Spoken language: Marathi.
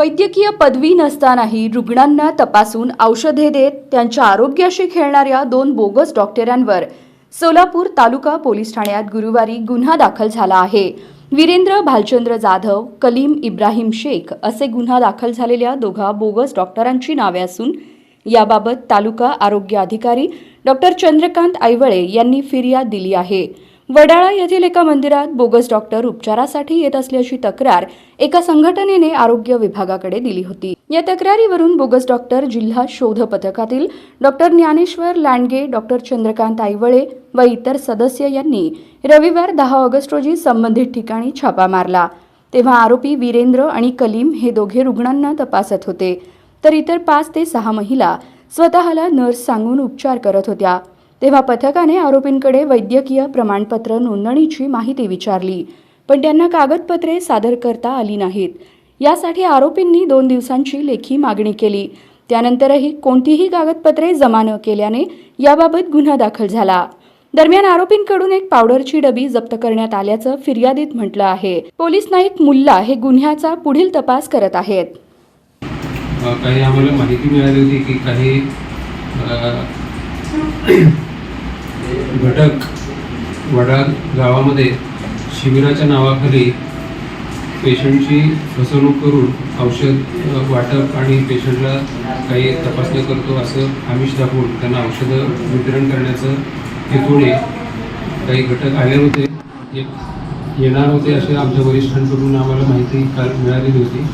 वैद्यकीय पदवी नसतानाही रुग्णांना तपासून औषधे देत त्यांच्या आरोग्याशी खेळणाऱ्या दोन बोगस डॉक्टरांवर सोलापूर तालुका पोलीस ठाण्यात गुरुवारी गुन्हा दाखल झाला आहे. वीरेंद्र भालचंद्र जाधव कलीम इब्राहिम शेख असे गुन्हा दाखल झालेल्या दोघा बोगस डॉक्टरांची नावे असून याबाबत तालुका आरोग्य अधिकारी डॉक्टर चंद्रकांत ऐवळे यांनी फिर्याद दिली आहे. वडाळा येथील एका मंदिरात बोगस डॉक्टर उपचारासाठी येत असल्याची तक्रार एका संघटनेने आरोग्य विभागाकडे दिली होती. या तक्रारीवरून बोगस डॉक्टर जिल्हा शोध पथकातील डॉक्टर ज्ञानेश्वर लांडगे डॉक्टर चंद्रकांत आईवळे व इतर सदस्य यांनी रविवार दहा ऑगस्ट रोजी संबंधित ठिकाणी छापा मारला. तेव्हा आरोपी वीरेंद्र आणि कलीम हे दोघे रुग्णांना तपासत होते. तर इतर पाच ते सहा महिला स्वतःला नर्स सांगून उपचार करत होत्या. तेव्हा पथकाने आरोपींकडे वैद्यकीय प्रमाणपत्र नोंदणीची माहिती विचारली. पण त्यांना कागदपत्रे सादर करता आली नाहीत. यासाठी आरोपींनी दोन दिवसांची लेखी मागणी केली. त्यानंतरही कोणतीही कागदपत्रे जमा न केल्याने याबाबत गुन्हा दाखल झाला. दरम्यान आरोपींकडून एक पावडरची डबी जप्त करण्यात आल्याचं फिर्यादीत म्हटलं आहे. पोलीस नाईक मुल्ला हे गुन्ह्याचा पुढील तपास करत आहेत. काही आम्हाला माहिती मिळाली होती की काही घटक वडा गावामध्ये शिबिराच्या नावाखाली पेशंटची फसवणूक करून औषध वाटप आणि पेशंटला काही तपासण्या करतो असं आमिष दाखवून त्यांना औषधं वितरण करण्याचं हेतूने काही घटक आले होते. येणार होते असे आमच्या वरिष्ठांकडून आम्हाला माहिती काल मिळालेली होती.